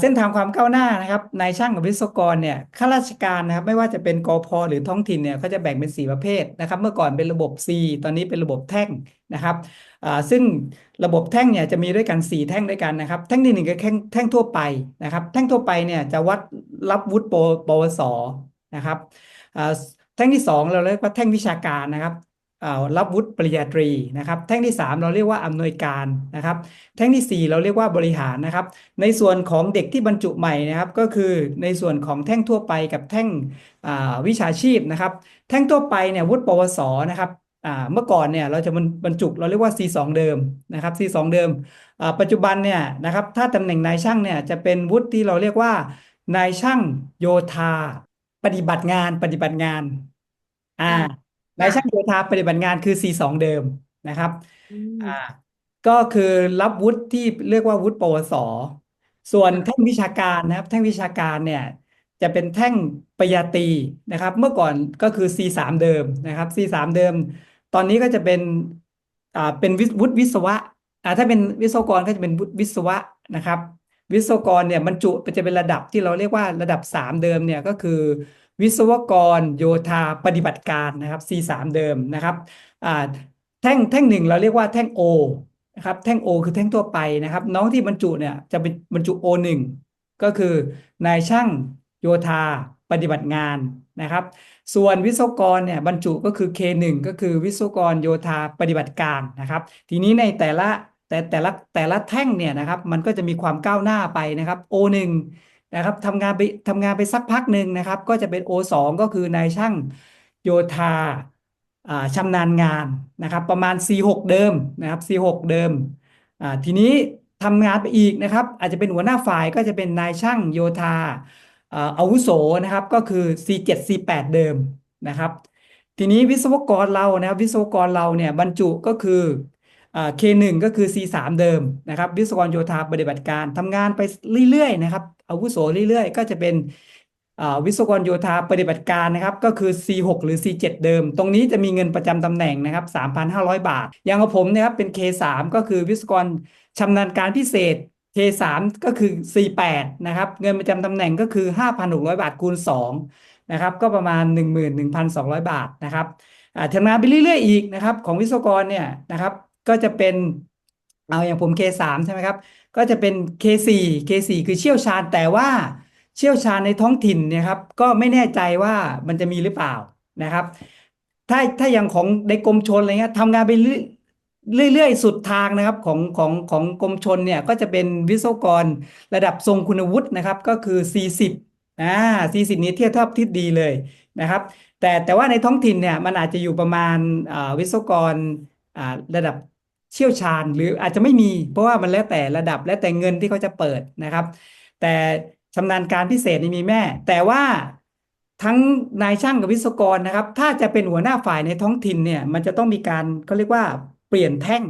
เส้นทางความก้าวหน้านะครับนายช่างกับวิศวกรเนี่ยข้าราชการนะครับไม่ว่าจะเป็นกพหรือท้องถิ่นเนี่ยเขาจะแบ่งเป็นสี่ประเภทนะครับ เมื่อก่อนเป็นระบบ C ตอนนี้เป็นระบบแท่งนะครับซึ่งระบบแท่งเนี่ยจะมีด้วยกันสี่แท่งด้วยกันนะครับ แท่งที่หนึ่งก็แท่งแท่งทั่วไปนะครับ แท่งทั่วไปเนี่ยจะวัดรับวุฒิปวสนะครับแท่งที่สองเราเรียกว่าแท่งวิชาการนะครับ รับวุฒิปริญญาตรีนะครับ แท่งที่ 3 เราเรียกว่าอำนวยการนะครับ แท่งที่ 4 เราเรียกว่าบริหารนะครับ ในส่วนของเด็กที่บรรจุใหม่นะครับ ก็คือในส่วนของแท่งทั่วไปกับแท่งวิชาชีพนะครับ แท่งทั่วไปเนี่ยวุฒิปวสนะครับเมื่อก่อนเนี่ยเราจะบรรจุเราเรียกว่า C2 เดิมนะครับ C2 เดิมปัจจุบันเนี่ยนะครับถ้าตำแหน่งนายช่างเนี่ยจะเป็นวุฒิที่เราเรียกว่านายช่างโยธา ปฏิบัติงานปฏิบัติงานอ่าอ่า นายค่ะช่างโยธาปฏิบัติงานคือ C2 เดิมนะครับอืมอ่าก็คือรับวุฒิที่เรียกว่าวุฒิปวส ส่วนแท่งวิชาการนะครับ แท่งวิชาการเนี่ยจะเป็นแท่งปริญญาตรีนะครับ เมื่อก่อนก็คือ C3 เดิมนะครับ C3 เดิม ตอนนี้ก็จะเป็นอ่าเป็นวิวุฒิวิศวะอ่าถ้าเป็นวิศวกรก็จะเป็นวุฒิวิศวะนะครับ วิศวกรเนี่ยบรรจุจะเป็นระดับที่เราเรียกว่าระดับ 3 เดิมเนี่ยก็คือ วิศวกรโยธาปฏิบัติการนะครับ C3 เดิมนะครับแท่งแท่งหนึ่งเราเรียกว่าแท่ง O นะครับแท่ง O คือแท่งทั่วไปนะครับ น้องที่บรรจุเนี่ยจะเป็นบรรจุ O1 ก็คือนายช่างโยธาปฏิบัติงานนะครับ ส่วนวิศวกรเนี่ยบรรจุก็คือ K1 ก็คือวิศวกรโยธาปฏิบัติการนะครับ ทีนี้ในแต่ละแต่แต่ละแต่ละแท่งเนี่ยนะครับ มันก็จะมีความก้าวหน้าไปนะครับ O1 นะครับทำงานไปทำงานไปสักพักหนึ่งนะครับ ก็จะเป็น O2 ก็คือนายช่างโยธาอ่าชำนาญงานนะครับ ประมาณ C6 เดิมนะครับ C6 เดิมทีนี้ทำงานไปอีกนะครับ อาจจะเป็นหัวหน้าฝ่ายก็จะเป็นนายช่างโยธาอาวุโสนะครับก็คือ C7 C8 เดิมนะครับ ทีนี้วิศวกรเรานะครับ วิศวกรเราเนี่ยบรรจุก็คืออ่า K1 ก็คือ C3 เดิมนะครับ วิศวกรโยธาปฏิบัติการทำงานไปเรื่อยๆนะครับ อาวุโสเรื่อยๆ ก็จะเป็นวิศวกรโยธาปฏิบัติการนะครับ ก็คือ C6 หรือ C7 เดิม ตรงนี้จะมีเงินประจำตำแหน่งนะครับ 3,500 บาท อย่างของผมนะครับเป็น K3 ก็คือวิศวกรชำนาญการพิเศษ K3 ก็คือ C8 นะครับ เงินประจำตำแหน่งก็คือ 5,600 บาทคูณ2นะครับ ก็ประมาณ 11,200 บาทนะครับทำงานไปเรื่อยๆอีกนะครับ ของวิศวกรเนี่ยนะครับ ก็จะเป็นเอาอย่างผม K3 ใช่ไหมครับ ก็จะเป็น K4 K4 คือเชี่ยวชาญแต่ว่าเชี่ยวชาญในท้องถิ่นเนี่ยครับก็ไม่แน่ใจว่ามันจะมีหรือเปล่านะครับ ถ้าถ้าอย่างของในกรมชลอะไรเงี้ยทำงานไปเรื่อยเรื่อยๆ สุดทางนะครับของของของกรมชลเนี่ยก็จะเป็นวิศวกรระดับทรงคุณวุฒินะครับ ก็คือ 40อ่า40 นี้เทียบเท่าทิศดีเลยนะครับ แต่แต่ว่าในท้องถิ่นเนี่ยมันอาจจะอยู่ประมาณวิศวกรระดับ เชี่ยวชาญหรืออาจจะไม่มี เพราะว่ามันแล้วแต่ระดับและแต่เงินที่เขาจะเปิดนะครับ แต่ชำนาญการพิเศษนี่มีแม่ แต่ว่าทั้งนายช่างกับวิศวกรนะครับ ถ้าจะเป็นหัวหน้าฝ่ายในท้องถิ่นเนี่ย มันจะต้องมีการเขาเรียกว่าเปลี่ยนแท่ง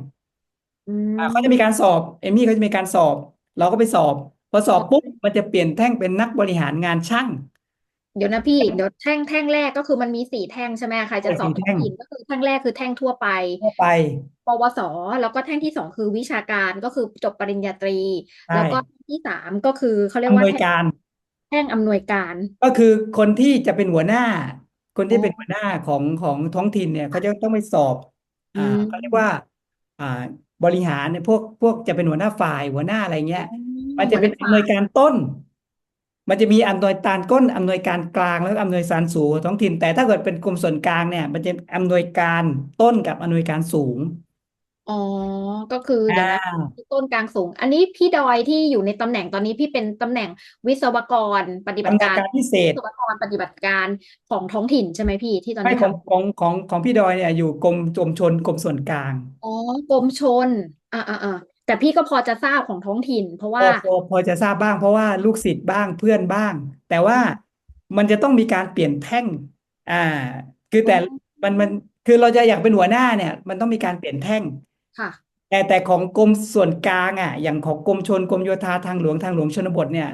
อือ่าเขามจะมีการสอบเอมมี่เขาจะมีการสอบ เราก็ไปสอบพอสอบปุ๊บมันจะเปลี่ยนแท่งเป็นนักบริหารงานช่าง เดี๋ยวนะพี่เดี๋ยวแท่งแท่งแรกก็คือมันมีสี่แท่งใช่ไหมใครจะใช่สอบสี่ท้องแท่งถิ่นก็คือแท่งแรกคือแท่งทั่วไป ทั่วไป ปวส แล้วก็แท่งที่สองคือวิชาการก็คือจบปริญญาตรี ใช่แล้วก็แท่งที่สามก็คือเขาเรียกอำว่านวยแท่งการ แท่งอำนวยการ ก็คือคนที่จะเป็นหัวหน้า คนอ๋ที่อเป็นหัวหน้าของของท้องถิ่นเนี่ยเขาจะต้องไปสอบอือ่าม เขาเรียกว่า อ่า บริหารเนี่ยพวกพวกจะเป็นหัวหน้าฝ่ายหัวหน้าอะไรเงี้ยอ๋อมันหัจะวหเป็นน้าอำนวยฝ่ายการต้น มันจะมีอำนวยการก้นอำนวยการกลางแล้วก็อำนวยการสูงของท้องถิ่น แต่ถ้าเกิดเป็นกรมส่วนกลางเนี่ย มันจะอำนวยการต้นกับอำนวยการสูง อ๋อ ก็คืออ่าเดี๋ยวนะต้นกลางสูง อันนี้พี่ดอยที่อยู่ในตำแหน่งตอนนี้พี่เป็นตำแหน่งวิศวกรปฏิบัชำตินาญการการพิเศวิษ ศวกรปฏิบัติการของท้องถิ่นใช่ไหมพี่ที่ตอนไม่นี้ของทำของของของพี่ดอยเนี่ยอยู่กรมกรมชลกรมส่วนกลางอ๋อกรมชลอ่าอ่าอ่า แต่พี่ก็พอจะทราบของท้องถิ่น เพราะพว่าอพอพอจะทราบบ้าง เพราะว่าลูกศิษย์บ้างเพื่อนบ้าง แต่ว่ามันจะต้องมีการเปลี่ยนแท่ง อ่า คือแต่อ๋อมันมันคือเราจะอยากเป็นหัวหน้าเนี่ย มันต้องมีการเปลี่ยนแท่งค่ะแต่แต่ของกรมส่วนกลางอะ อย่างของกรมชลกรมโยธาทางหลวงทางหลวงชนบทเนี่ย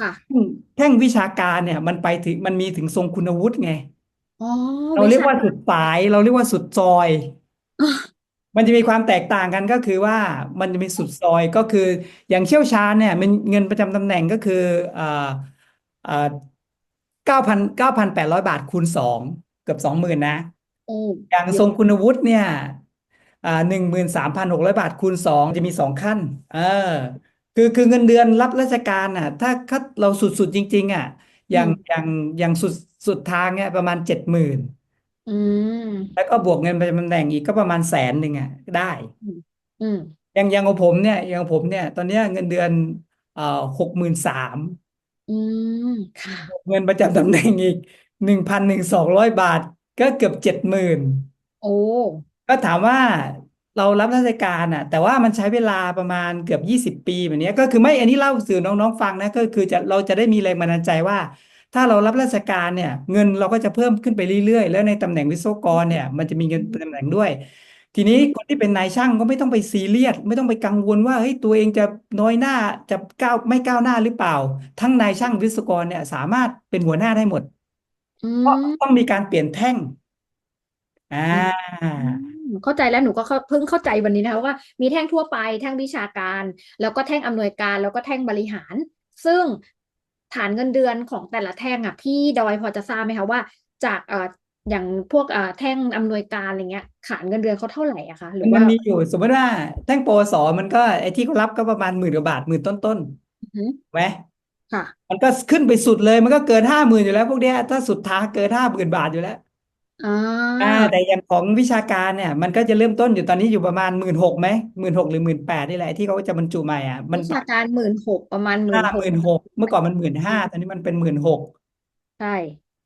ค่ะแท่งแท่งวิชาการเนี่ย มันไปถึงมันมีถึงทรงคุณวุฒิไงอ๋อเราวิเรียกชาว่าสุดสาย เราเรียกว่าสุดซอย มันจะมีความแตกต่างกันก็คือว่ามันจะมีสุดซอยก็คืออย่างเชี่ยวชาญเนี่ยมันเงินประจำตำแหน่งก็คือเอ่อเอ่อเก้าพันเก้าพันแปดร้อยบาทคูณสองเกือบสองหมื่นนะโอ้อย่างเยทรงอะคุณวุฒิเนี่ยอ่าหนึ่งหมื่นสามพันหกร้อยบาทคูณสองจะมีสองขั้น เออ คือคือเงินเดือนรับราชการอะ ถ้าถ้าเราสุดๆจริง ๆ อะออืย่างมอย่างอย่างสุดสุดทางเนี่ยประมาณเจ็ดหมื่น อืม แล้วก็บวกเงินประจำตำแหน่งอีกก็ประมาณแสนหนึ่งอะได้อืมอืม อย่างอย่างของผมเนี่ยอย่างของผมเนี่ย ตอนเนี้ยเงินเดือนเอ่อหกหมื่นสามอืม ค่ะ เงินประจำตำแหน่งอีกหนึ่งพันหนึ่งสองร้อยบาท ก็เกือบเจ็ดหมื่น โอ้ ก็ถามว่าเรารับราชการอะ แต่ว่ามันใช้เวลาประมาณเกือบยี่สิบปีแบบเนี้ยก็คือไม่อันนี้เล่าสู่น้องๆฟังนะก็คือจะเราจะได้มีแรงบันดาลใจว่า ถ้าเรารับราชการเนี่ยเงินเราก็จะเพิ่มขึ้นไปเรื่อยๆ แล้วในตำแหน่งวิศวกรเนี่ยมันจะมีเงินตำแหน่งด้วย ทีนี้คนที่เป็นนายช่างก็ไม่ต้องไปซีเรียสไม่ต้องไปกังวลว่าเฮ้ยตัวเองจะน้อยหน้าจะก้าวไม่ก้าวหน้าหรือเปล่า ทั้งนายช่างวิศวกรเนี่ยสามารถเป็นหัวหน้าได้หมดอืเพราะมต้องมีการเปลี่ยนแท่งอ่าอืมเข้าใจแล้วหนูก็เข้าเพิ่งเข้าใจวันนี้นะคะว่ามีแท่งทั่วไปแท่งวิชาการ แล้วก็แท่งอำนวยการแล้วก็แท่งบริหาร ซึ่ง ฐานเงินเดือนของแต่ละแท่งอะพี่ดอยพอจะทราบไหมคะว่า จากเอ่ออย่างพวกเอ่อแท่งอำนวยการอะไรเงี้ยฐานเงินเดือนเขาเท่าไหร่อะคะหรืมัอนมัว่านมีอยู่สมมติว่าแท่งปวสมันก็ไอ้ที่เขารับก็ประมาณหมื่นกว่าบาทหมื่นต้นอือหือๆไหมค่ะ มันก็ขึ้นไปสุดเลยมันก็เกินห้าหมื่นอยู่แล้วพวกเนี้ยถ้าสุดทางเกินห้าหมื่นบาทอยู่แล้ว อ่าอ่าแต่อย่างของวิชาการเนี่ย มันก็จะเริ่มต้นอยู่ตอนนี้อยู่ประมาณหมื่นหกไหมหมื่นหกหรือหมื่นแปดนี่แหละที่เขาจะบรรจุใหม่อะมันวิชาการหมื่นหกประมาณหมื่ห้านหหกมื่นหกเมื่อก่อนมันหมื่นห้าตอนนี้มันเป็นหมื่นหกใช่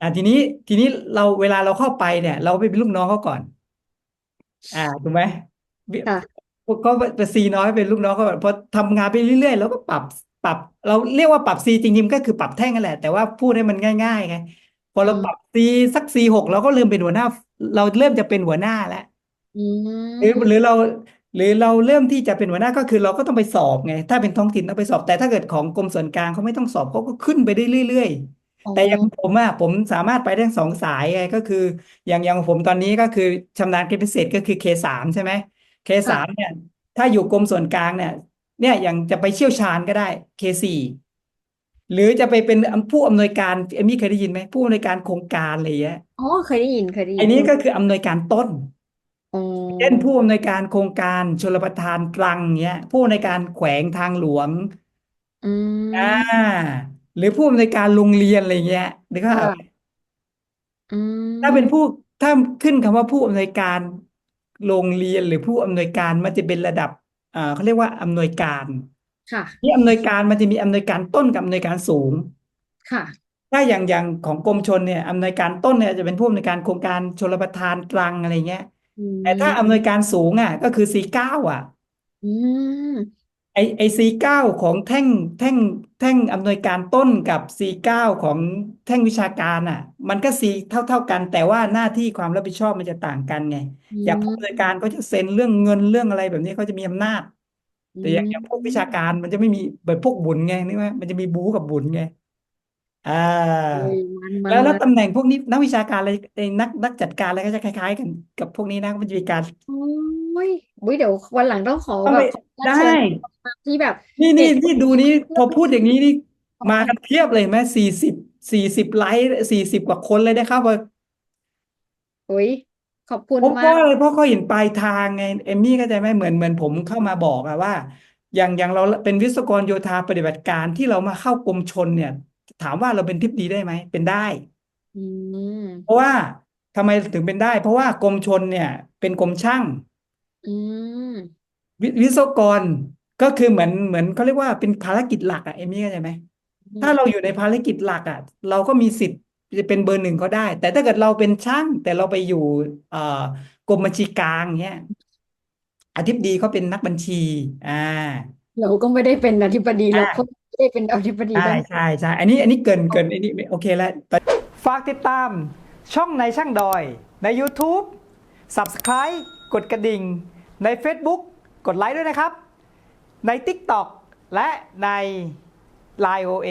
อ่าทีนี้ทีนี้เราเวลาเราเข้าไปเนี่ย เราไปเป็นลูกน้องเขาก่อน อ่าถูกไหมวิค่ะก็ไปซีน้อยเป็นลูกน้องเขาแบบพอทำงานไปเรื่อยๆแล้วก็ปรับปรับ เราเรียกว่าปรับซีจริงๆก็คือปรับแท่งนั่นแหละแต่ว่าพูดให้มันง่ายๆไง พอเราอืมปรับซีสักซีหกเราก็เริ่มเป็นหัวหน้า เราเริ่มจะเป็นหัวหน้าแล้วอืหรือมหรือเรา หรือเราเริ่มที่จะเป็นหัวหน้าก็คือเราก็ต้องไปสอบไง ถ้าเป็นท้องถิ่นต้องไปสอบ แต่ถ้าเกิดของกรมส่วนกลางเขาไม่ต้องสอบเขาก็ขึ้นไปได้เรื่อยๆอ๋อแต่อย่างผมอะผมสามารถไปได้ทั้งสองสายไงก็คือ อย่างอย่างผมตอนนี้ก็คือชำนาญการพิเศษก็คือ K3 ใช่ไหม K3 ค่ะเนี่ย ถ้าอยู่กรมส่วนกลางเนี่ย เนี่ยอย่างจะไปเชี่ยวชาญก็ได้ K4 หรือจะไปเป็นผู้อำนวยการเอมมี่เคยได้ยินไหมผู้อำนวยการโครงการอะไรอย่างเงี้ยอ๋อเคยได้ยินเคยได้ยิอันนนี้ก็คืออำนวยการต้นอ๋อเช่นผู้อำนวยการโครงการชลประทานตรังเงี้ย ผู้อำนวยการแขวงทางหลวงอือ่ามหรือผู้อำนวยการโรงเรียนอะไรเงี้ยนึกภาพค่ะอืถ้าเป็นมผู้ถ้าขึ้นคำว่าผู้อำนวยการโรงเรียนหรือผู้อำนวยการมันจะเป็นระดับอ่าเขาเรียกว่าอำนวยการ ค่ะที่อำนวยการมันจะมีอำนวยการต้นกับอำนวยการสูง ค่ะ ถ้าอย่างอย่างของกรมชลเนี่ยอำนวยการต้นเนี่ยจะเป็นผู้อำนวยการโครงการชลประทานตรังอะไรเงี้ยอืแต่ถ้าอำนวยการสูงอะ ก็คือ C9 อะอืมไอไอ C9 ของแท่งแท่งแท่งอำนวยการต้นกับ C9 ของแท่งวิชาการอะ มันก็ C เท่าเท่ากัน แต่ว่าหน้าที่ความรับผิดชอบมันจะต่างกันไงอือย่างผู้อำนวยการก็จะเซ็นเรื่องเงินเรื่องอะไรแบบนี้เขาจะมีอำนาจอื แต่อย่างอย่างพวกวิชาการมันจะไม่มีแบบพวกบุญไงนึกว่ามันจะมีบู๊กับบุญไงอ่าโอ้ยมันมัแล้นวแล้วมันตำแหน่งพวกนี้นักวิชาการอะไรไอ้นักนักจัดการอะไรก็จะคล้าย ๆ กันกับพวกนี้นะมันจะมีการโอ้ยอุ๊ยเดี๋ยววันหลังต้องขอต้องแบไปบขออนุญาตได้ เชิญมาที่แบบนี่เด็นี่กนี่ดูนี้พอพูดอย่างนี้นี่ขอมากันเพียบเลยไหมสี่สิบสี่สิบไลค์สี่สิบกว่าคนเลยนะครับว่าโอ้ย ขอบคุณเพราะเพมาราะกอะไรเพราะเขาเห็นปลายทางไงเอมมี่เข้าใจไหมเหมือนเหมือนผมเข้ามาบอกอะว่า อย่างอย่างเราเป็นวิศวกรโยธาปฏิบัติการที่เรามาเข้ากรมชลเนี่ย ถามว่าเราเป็นทิพดีได้ไหมเป็นได้ อืม เพราะว่าทำไมถึงเป็นได้ เพราะว่ากรมชลเนี่ยเป็นกรมช่าง อืม วิวิศวกรก็คือเหมือนเหมือนเขาเรียกว่าเป็นภารกิจหลักอะเอมมี่เข้าใจไหมอืถ้ามเราอยู่ในภารกิจหลักอะเราก็มีสิทธิ์ จะเป็นเบอร์หนึ่งก็ได้ แต่ถ้าเกิดเราเป็นช่าง แต่เราไปอยู่เอ่อกรมบัญชีกลางเนี้ยอธิบดีเขาเป็นนักบัญชี อ่า เราก็ไม่ได้เป็นอธิบดีเราอ่าก็ไม่ได้เป็นอธิบดีใช่ด้านใช่ใช่อันนี้อันนี้เกินเกินอันนี้โอเคแล้วฝากติดตามช่องในช่างดอย ใน YouTube Subscribe กดกระดิ่ง ใน Facebook กดไลค์ด้วยนะครับ ใน TikTok และใน Line OA